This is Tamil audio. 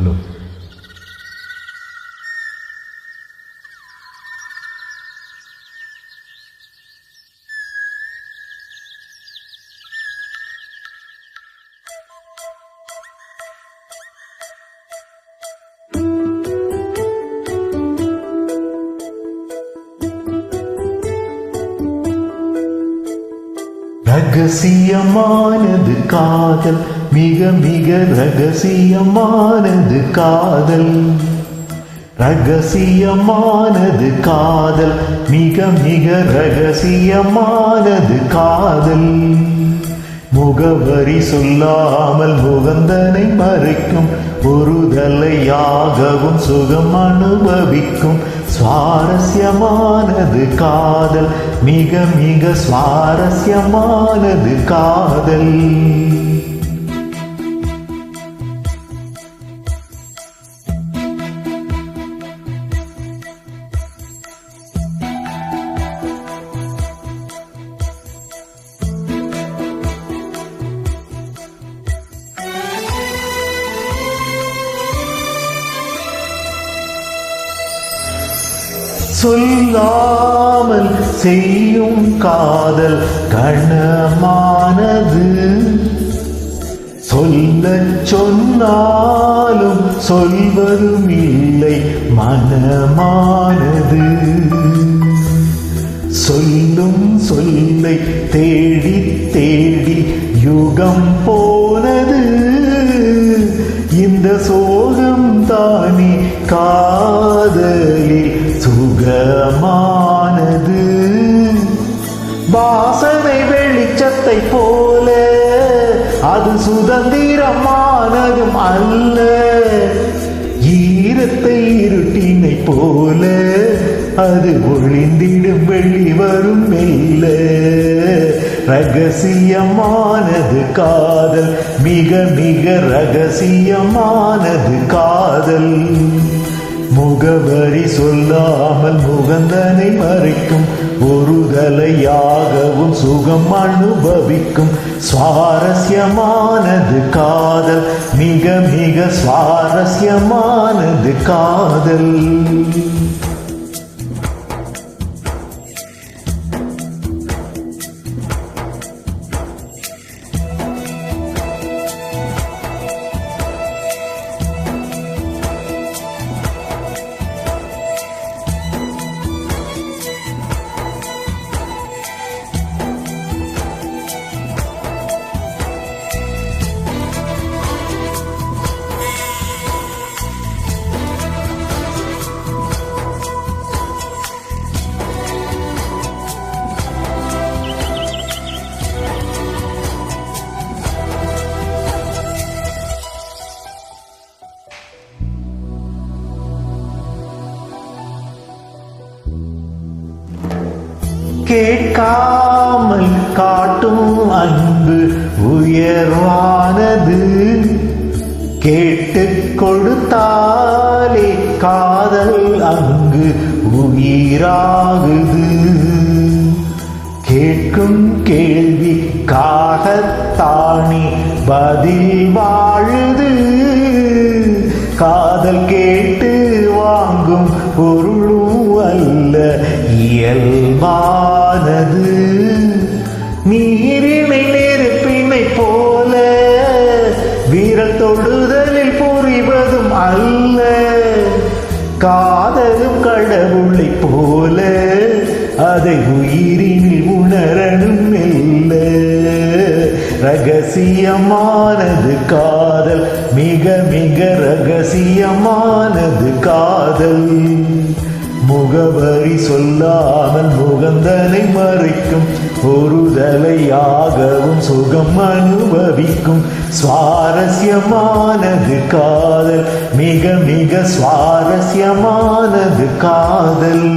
Salud. ரகசியமானது காதல். மிக மிக ரகசியமானது காதல். ரகசியமானது காதல். மிக மிக ரகசியமானது காதல். முகவரி சொல்லாமல் முகந்தனை மறைக்கும். ஒரு தலையாகவும் சுகம் அனுபவிக்கும். சுவாரஸ்யமானது காதல். மிக மிக சுவாரஸ்யமானது காதல். சொல்லாமல் செய்யும் காதல் கனமானது. சொல்ல சொன்னாலும் சொல்வதும் இல்லை மனமானது. சொல்லும் சொல்லை தேடி தேடி யுகம் போனது. இந்த சோகம் தானே காதலில் சூ சுகமானது. வாசனை வெளிச்சத்தை போல அது சுதந்திரமானதும் அல்ல. ஈரத்தை இருட்டினை போல அது ஒளிந்திடும் வெள்ளி வரும் மெல்ல. ரகசியமானது காதல் மிக மிக ரகசியமானது காதல். முகவரி சொல்லாமல் முகந்தனை மறைக்கும். ஒருதலையாகவும் சுகம் அனுபவிக்கும். சுவாரஸ்யமானது காதல் மிக மிக சுவாரஸ்யமானது காதல். கேட்காமல் காட்டும் அன்பு உயர்வானது. கேட்டு கொடுத்தாலே காதல் அங்கு உயிராகுது. கேட்கும் கேள்விக்காகத்தானே பதில் வாழுது. காதல் கேட்டு வாங்கும் பொருளும் அல்ல இயல்பானது. நீரினை நெருப்பினை போல வீரல் தொடுதலில் புரிவதும் அல்ல. காதலும் கடவுளை போல அதை உயிரினில் உணரணும் மெல்ல ரகசியமானது காதல் மிக மிக ரகசியமானது காதல். முகவரி சொல்லாமல் முகந்தனை மறைக்கும் ஒருதலையாகவும் சுகம் அனுபவிக்கும் சுவாரஸ்யமானது காதல் மிக மிக சுவாரஸ்யமானது காதல்